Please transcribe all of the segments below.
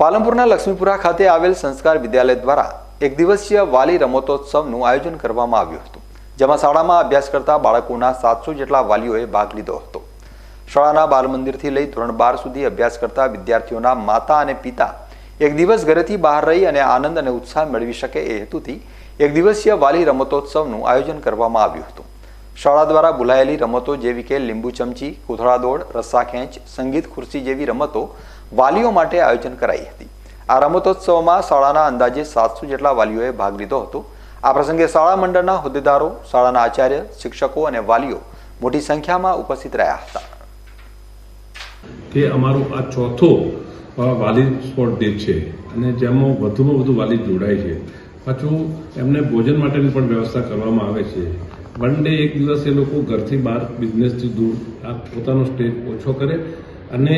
પાલનપુરના લક્ષ્મીપુરા ખાતે આવેલ સંસ્કાર વિદ્યાલય દ્વારા એક દિવસીય વાલી રમતોત્સવનું આયોજન કરવામાં આવ્યું હતું, જેમાં શાળામાં અભ્યાસ કરતા બાળકોના સાતસો જેટલા વાલીઓએ ભાગ લીધો હતો. શાળાના બાલ મંદિરથી લઈ ધોરણ બાર સુધી અભ્યાસ કરતા વિદ્યાર્થીઓના માતા અને પિતા એક દિવસ ઘરેથી બહાર રહી અને આનંદ અને ઉત્સાહ મેળવી શકે એ હેતુથી એક દિવસીય વાલી રમતોત્સવનું આયોજન કરવામાં આવ્યું હતું. શાળા દ્વારા બોલાયેલી રમતો જેવી કે લીંબુ ચમચી, કોથળા દોડ, રસ્સા ખેંચ, સંગીત ખુરશી જેવી રમતો વાલીઓ માટે આયોજન કરાઈ હતી. આ રમતોત્સવમાં શાળાના અંદાજે સાતસો જેટલા વાલીઓએ ભાગ લીધો હતો. આ પ્રસંગે શાળા મંડળના હોદ્દેદારો, શાળાના આચાર્ય, શિક્ષકો અને વાલીઓ મોટી સંખ્યામાં ઉપસ્થિત રહ્યા હતા. તે અમારો આ ચોથો વાલી સ્પોર્ટ ડે છે અને જેમાં વધુમાં વધુ વાલી જોડાય છે. પાછું એમને ભોજન માટેની પણ વ્યવસ્થા કરવામાં આવે છે. વન ડે એક દિવસ એ લોકો ઘરથી બહાર બિઝનેસથી દૂર આ પોતાનો સ્ટેજ ઓછો કરે અને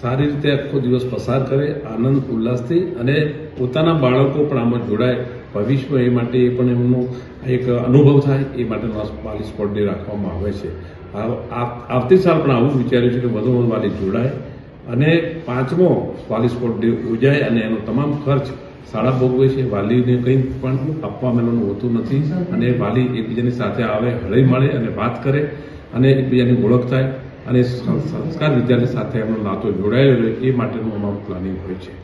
સારી રીતે આખો દિવસ પસાર કરે આનંદ, ઉલ્લાસથી અને પોતાના બાળકો પણ આમાં જોડાય. ભવિષ્ય એ માટે એ પણ એમનો એક અનુભવ થાય, એ માટેનો આ વાલી સ્પોર્ટ ડે રાખવામાં આવે છે. આવતી સાલ પણ આવું વિચાર્યું છે કે વધુ વાલી જોડાય અને પાંચમો વાલી સ્પોર્ટ ડે યોજાય અને એનો તમામ ખર્ચ શાળા ભોગવે છે, વાલીને કંઈ પણ આપવા મેળવવાનું હોતું નથી અને વાલી એકબીજાની સાથે આવે હળી મળે અને વાત કરે અને એકબીજાની ઓળખ થાય અને સંસ્કાર વિદ્યાર્થી સાથે એમનો નાતો જોડાયેલો રહે, એ માટેનું અમારું પ્લાનિંગ હોય છે.